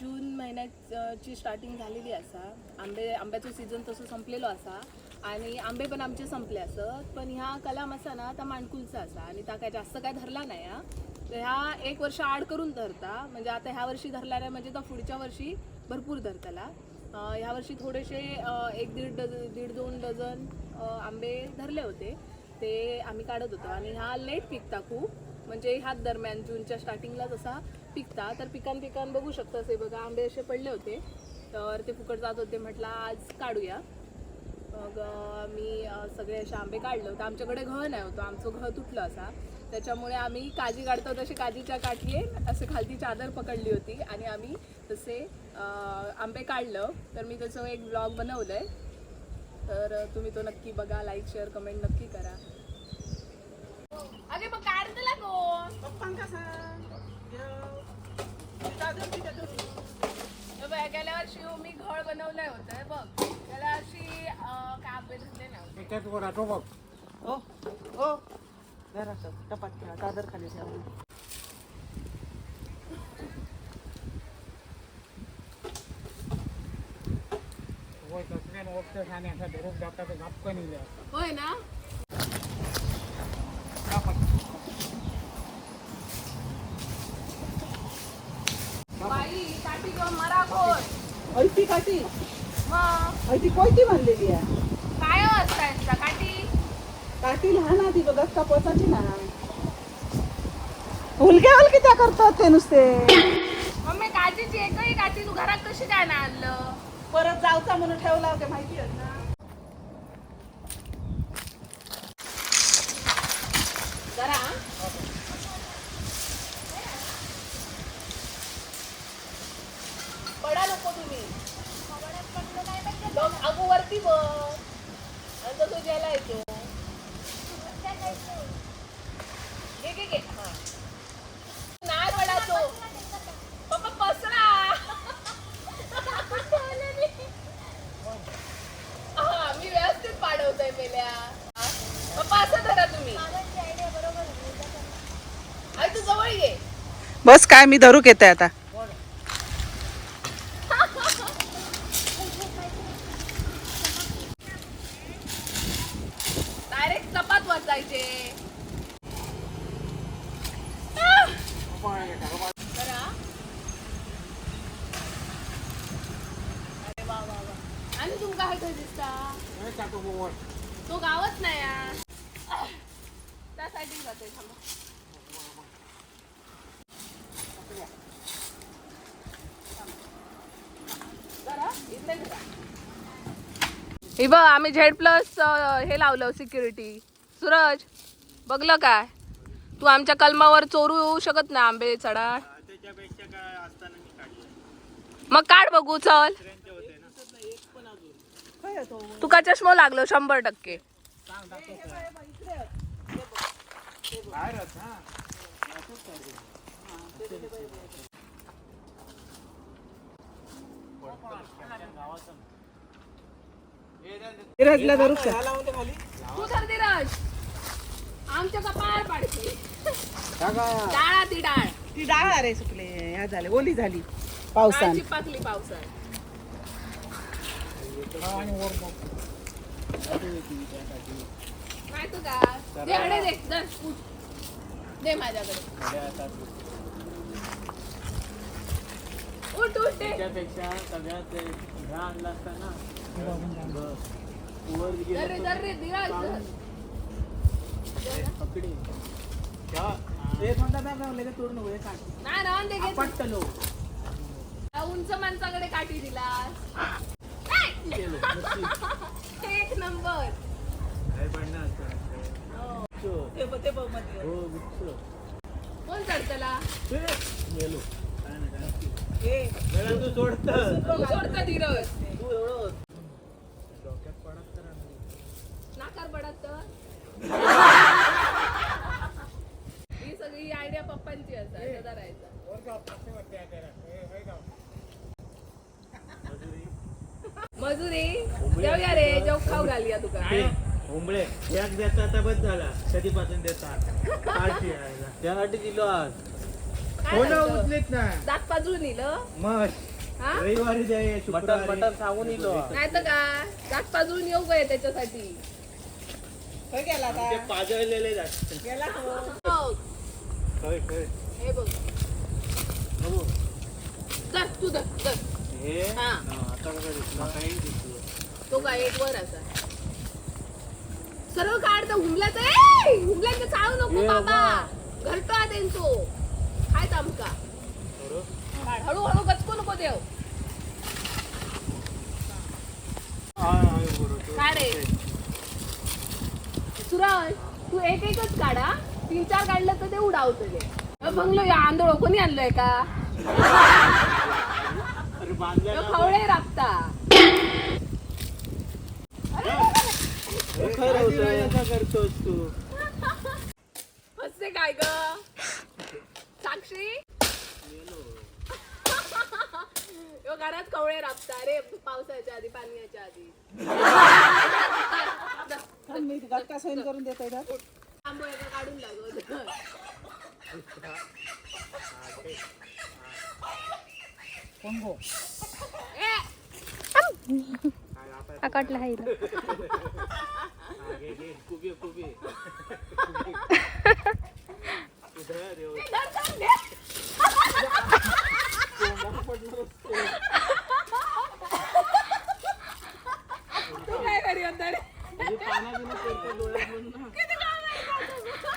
जून महिन्याची स्टार्टिंग झालेली असा. आंबे आंब्याचो सीझन तसो संपलेलो असा. आणि आंबे पण आमचे संपले असत पण ह्या कलाम असा ना ता माणकुलचा असा. आणि ता काय जास्त काय धरला नाही हा. तर ह्या एक वर्ष आड करून धरता. म्हणजे आता ह्या वर्षी धरला नाही म्हणजे तो पुढच्या वर्षी भरपूर धरताला. ह्या वर्षी थोडेसे एक दीड डझ दीड दोन डझन आंबे धरले होते. ते आम्ही काढत होतो. आणि हा लेट पिकता खूप. म्हणजे ह्याच दरम्यान जूनच्या स्टार्टिंगला जसा पिकता तर पिकान पिकान बघू शकता असे बघा आंबे असे पडले होते. तर ते फुकट जात होते म्हटलं आज काढूया. मग मी सगळे असे आंबे काढले होते. आमच्याकडे घह नाही होतं. आमचं घह तुटलं असा. त्याच्यामुळे आम्ही काजी काढतो तशी काजीच्या काठी असे खालती चादर पकडली होती. आणि आम्ही तसे आंबे काढलं. तर मी त्याचं एक ब्लॉग बनवलं आहे तर तुम्ही तो नक्की बघा लाईक शेअर कमेंट नक्की करा. अगे मग काढतला कोण पप्पांका सांग हे बघ, गेल्या वर्षी मी घळ बनवलंय होतं बघ. गेल्या वर्षी काय धरले नव्हते. त्याच्यात वर आठव बघ. ओ ओ जरा टपात ठेवा दादर खाली ठेवा. वय तसल्यान वक्त आणि असा धरून जाता तर झापकन येईल होय ना बाई काठी घेऊन मरा काठी मग ऐती कोयती बांधलेली आहे. काय असता काठी? काठी लहान आधी बघ का पोचाची ना हुलके हुलके त्या करतात ते नुसते. मम्मी काठीची एकही काठी तू घरात कशी काय ना आणलं? परत जावचा म्हणून ठेवला होते माहिती आहे ना जरा पडा नको तुम्ही बघ अगो वरती बघ आणि तो तुझ्याला येतो घे घे घे हा नाही पडातो पप्पा पसरा हा मी व्यवस्थित पाडवतोय मेल्या हा. पप्पा असं धरा तुम्ही. आई तू जवळ ये. बस काय मी धरूक येते आता. डायरेक्ट चपात वाचायचे. आणि तुमका काय दिसता? तो गावच नाही हा. त्या साईडीन जाते थांबा. हे बघ आम्ही झेड प्लस हे लावलं सिक्युरिटी सूरज बघलं काय? तू आमच्या कलमावर चोरू येऊ शकत नाही आंबे चढा मग काढ बघू चल त्यांचे होते ना काय आहे तो तुका चष्मा लागलो शंभर टक्के. धीरजला धरूक का? तू तर धीरज. आमच्या का पार पाडते. डाळा ती डाळ. ती डाळ अरे सुकले ह्या झाले ओली झाली. पावसान. डाळ चिपकली पावसात काय तू का दे हडे दे दर उठ. दे माझ्याकडे. उठ उठ दे. त्यापेक्षा सगळ्यात ह्या आणला असताना वर दर रे दर रे धीरज धर. पकडी. एक म्हणता ना लगेच तोडून नाही राहून दे घे हा उंच माणसाकडे काठी दिलास एक नंबर हो. ते बघ ते बघमध्ये हो गुच्छ कोण चढतला तू सोडता धीरज तू एवढं डोक्यात पडत तर नाकार पडत तर ही सगळी आयडिया पप्पांची असतात असं धरायचं मजुरी जेवया रे जेव खाऊ घालूया तुका होंबळे एक देता आता बस झाला. कधीपासून देता? काढची यायला त्यासाठी दिलो आज. हो ना? उचलीत ना? दात पाजून येलं मग. हा? रविवारी जाय मटन मटन सांगून येलो नाही तर काय दात पाजून येऊ काय त्याच्यासाठी. होय गेला आता. ते पाजळलेले जास्त गेला हो. हो, खय खय हे बघ. हो. तू धर धर. हे? हा. हा, आता कसं दिसलं काही दिसलं. तो काय एक वर असा. सर्व काढ तर हुमल्याचं ए हुमल्याचं चाळू नको ए बाबा. घरटो आ त्यांचो. काय आमका काढ हळूहळू गचकू नको देव. हा, हा. काय सुरज तू एक एकच काढा. तीन चार काढलं तर ते उडावतं ते. बंगलो या आंधळ कोणी आणलंय का? अरे बांधल्या खवळे राबता हे खरं होतं. असं करतोस तू. हसते काय ग? साक्षी? यो घरात कवळे राबता रे पावसाच्या आधी पाण्याच्या आधी. मी गट्टा सैन करून देतोय ना आंबो एका काढून लागत कोंगो ए! आकाटला आहे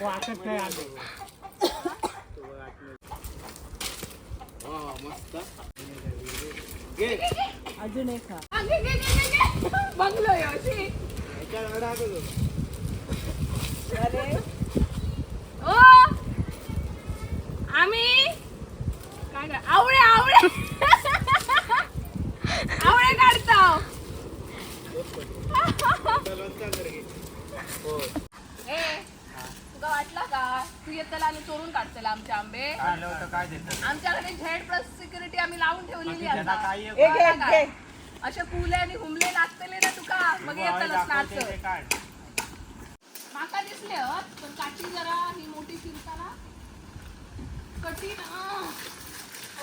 वाटत काय आलं मस्त अजून एक. बंगलो ओ! आम्ही? काय आवळे आवळे! आवळे काढतो. हो. ए तुका वाटला का? तू येतला आणि चोरून काढतला आमचे आंबे. आलं होतं काय देतं? आमच्याकडे झेड प्लस सिक्युरिटी आम्ही लावून ठेवलेली त्याला असे कुले आणि हुमले लागतले ना तुका. मग येतलच नाच. माका दिसले हं, पण काठी जरा ही मोठी चिरताना कठीण.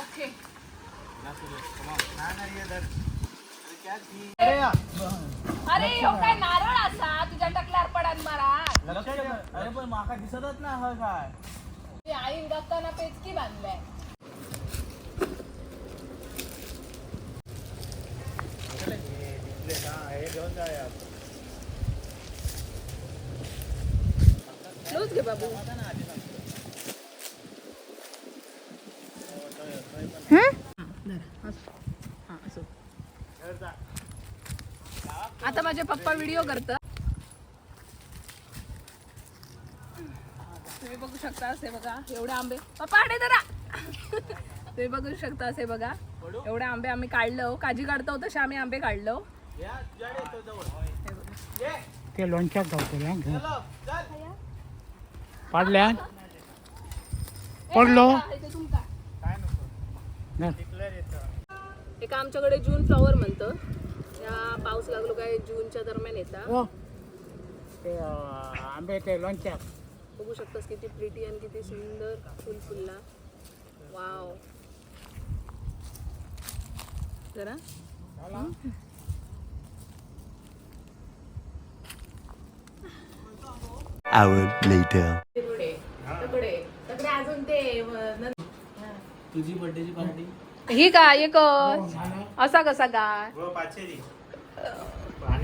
ओके. अरे, ह्यो काय नारळ असा तुझ्या टकल्यावर पडान मारा. अरे पण माका दिसतच ना हा काय. आईन गप्पाना पेचकी बांधलाय दिसले का हे घेऊन जाऊया क्लोज घे बाबू. आता माझे पप्पा व्हिडिओ करतात. तुम्ही बघू शकता असे बघा एवढे आंबे. पप्पा आडे जरा तुम्ही बघू शकता असे बघा एवढे आंबे आम्ही काढलो. काजी काढतो तसे आम्ही आंबे काढलो. ते लोणच्यात चल. पाडल्या पडलो. हे? एका आमच्याकडे जून फ्लॉवर म्हणतं. त्या पाऊस लागलो काय जूनच्या दरम्यान येतात हो. ते आंबे ते लोणच्यात. बघू शकतास किती प्रिटी आणि किती सुंदर फुल फुलला. वाव जरा. Hour later. तुझी बर्थडेची पार्टी ही काय एक असा कसा काय? हो पाचशेची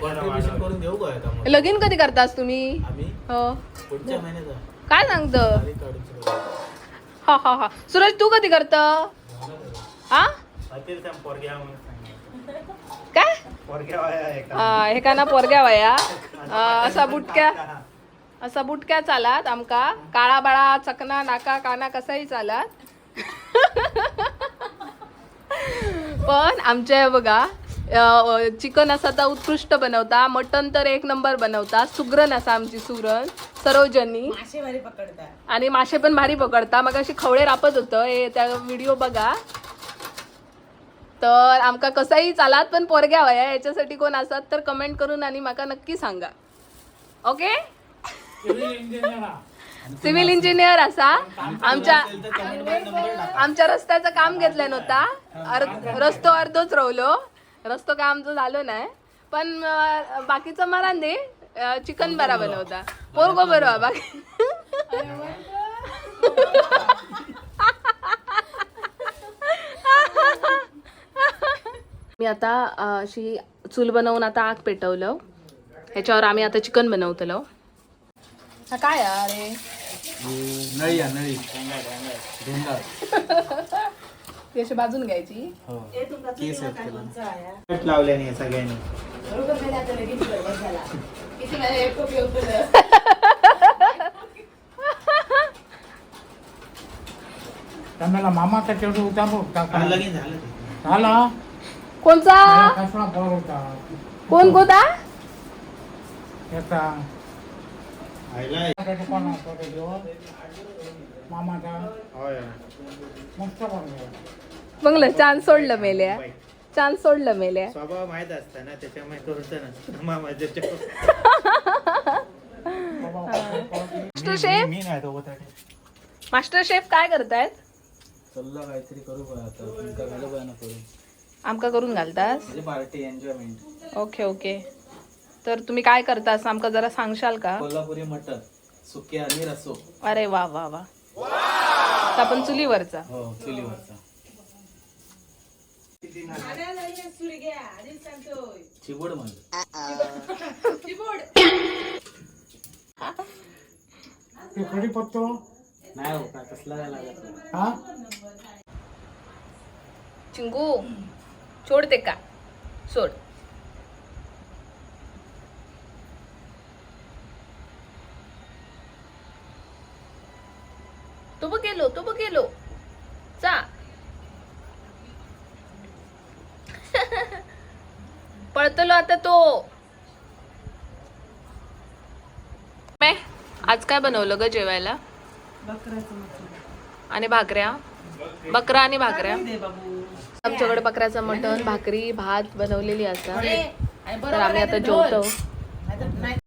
कॉन्ट्रीब्युशन करून देऊ का आता मग? लगीन कधी करतास तुम्ही? आम्ही? हो. पुढच्या महिन्याचा काय सांगत? तारीख काढून सगळं. हा हा हा. सूरज तू कधी करत? हा. काय? आ, हे का ना पोरग्या वया? आ, असा बुटक्या. असा बुटक्या चालात आमका. काळा बाळा चकना नाका काना कसाही चालात. पण आमच्या बघा चिकन असा तर उत्कृष्ट बनवता मटन तर एक नंबर बनवता सुगरण असा आमची सुगरण सरोजनी. आणि मासे पण भारी पकडता. मग अशी खवळे रापत होतं हे त्या व्हिडिओ बघा. तर आमका कसाही चालात पण पोरग्या वया याच्यासाठी कोण असत तर कमेंट करून आणि माका नक्की सांगा. ओके सिव्हिल इंजिनियर असा? आमच्या आमच्या रस्त्याचं काम घेतलं नव्हता. रस्तो अर्धोच रावलो. रस्तो काय आमचं झालं नाही. पण बाकीचं मरान दे चिकन बरा बनवता पोरगो बरो बाकी मी आता अशी चूल बनवून आता आग पेटवलं. ह्याच्यावर आम्ही आता चिकन बनवतलो. हा काय अरे. नळी या नळी. ती अशी भाजून घ्यायची. केस आहेत त्याला. कट लावल्याने सगळ्यांनी. त्यांना मामाचा चेडू होता बघ हा, काका लगीन झालं. ते. झाला? कोणचा? कसला पोर होता? कोण कोणता? त्याचा बघलं चान्स सोडलं मेल्या. चान्स सोडलं मेल्या. स्वभाव माहीत असता ना त्याच्यामुळे तो होतं ना मामाच्या मास्टर शेफ? मी नाही मास्टर शेफ काय करतायत? चल्ला काहीतरी करू बघा आता. तुमका घालू बघा ना करू आमका करून घालतास? म्हणजे पार्टी एन्जॉयमेंट ओके ओके. तर तुम्ही काय करतास आमका जरा सांगशाल का? कोल्हापुरी मटन सुके आणि रसो. अरे वा वा वा. आपण चुलीवरचा. हो चुलीवरचा. चिबड म्हणजे कढी पत्तो नाही हो का कसला काय लागत. हा? चिंगू सोड ते का? सोड तो बघ गेलो तो बघ गेलो चा पळतलो आता तो. मे, आज काय बनवलं ग जेवायला? आणि भाकऱ्या? बकरा आणि भाकऱ्या. आमच्याकडे बकऱ्याचं मटण भाकरी भात बनवलेली असतात तर आम्ही आता जेवतो.